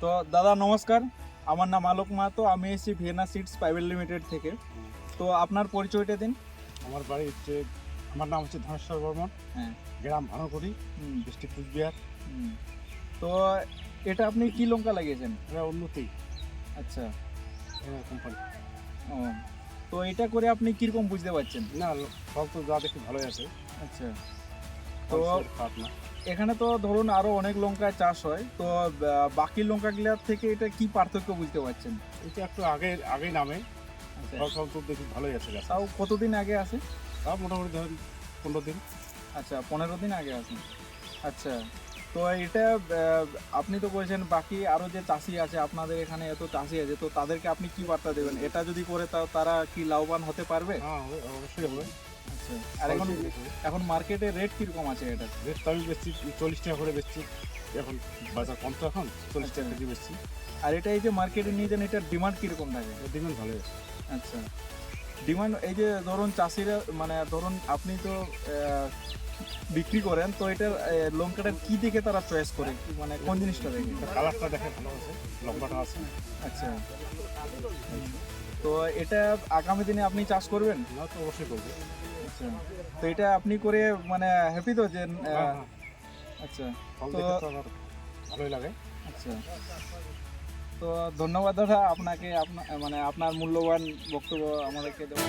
তো দাদা নমস্কার। আমার নাম আলোক মাহাতো আমি এসেছি ভিয়েনা সিডস প্রাইভেট লিমিটেড থেকে। তো আপনার পরিচয়টা দিন। আমার বাড়ি হচ্ছে আমার নাম হচ্ছে ধনেশ্বর বর্মন। হ্যাঁ। গ্রাম ভানুকুড়ি ডিস্ট্রিক্ট কুচবিহার। হুম। তো এটা আপনি কি লঙ্কা লাগিয়েছেন? এটা উন্নতি আচ্ছা। কোম্পানি ও তো এটা করে আপনি কীরকম বুঝতে পারছেন? না ফল তো যা দেখি ভালোই আছে। আচ্ছা। তো তো খারাপ না। এখানে তো ধরুন আরও অনেক লঙ্কা চাষ হয় তো বাকি লঙ্কাগুলোর থেকে এটা কি পার্থক্য বুঝতে পারছেন? এটা একটু আগে আগে নামে। আচ্ছা। ফল তো দেখি ভালোই আছে তাও কতদিন আগে আসে তাও মোটামুটি ধরেন পনেরো দিন। আচ্ছা পনেরো দিন আগে আসে আচ্ছা তো এটা আপনি তো বলছেন বাকি আরও যে চাষি আছে আপনাদের এখানে এত চাষি আছে তো তাদেরকে আপনি কি বার্তা দেবেন? এটা যদি করে তাও তারা কি লাভবান হতে পারবে? হ্যাঁ অবশ্যই হবে আর এখন এখন মার্কেটে রেট কীরকম আছে এটা? রেট তো আমি বেচছি চল্লিশ টাকা করে বেচছি এখন বাজার কম তো এখন চল্লিশ টাকা আচ্ছা। কেজি বেচছি আর এটা এই যে মার্কেটে নিয়ে যান এটার ডিমান্ড কীরকম থাকে? ডিমান্ড আছে। আচ্ছা। ডিমান্ড এই যে ধরুন চাষিরা মানে ধরুন আপনি তো বিক্রি করেন তো এটার লঙ্কাটা কি দেখে তারা চয়েস করে? মানে কোন জিনিসটা দেখে? কালারটা দেখে ভালো আছে লম্বাটা আছে। আচ্ছা। তো এটা আগামী দিনে আপনি চাষ করবেন? না তো অবশ্যই করবে। আচ্ছা তো এটা আপনি করে মানে হ্যাপি তো যে হ্যাঁ, হ্যাঁ। আচ্ছা। তো- ভালোই লাগে। আচ্ছা। তো ধন্যবাদ দাদা আপনাকে আপনা মানে আপনার মূল্যবান বক্তব্য আমাদেরকে দেওয়া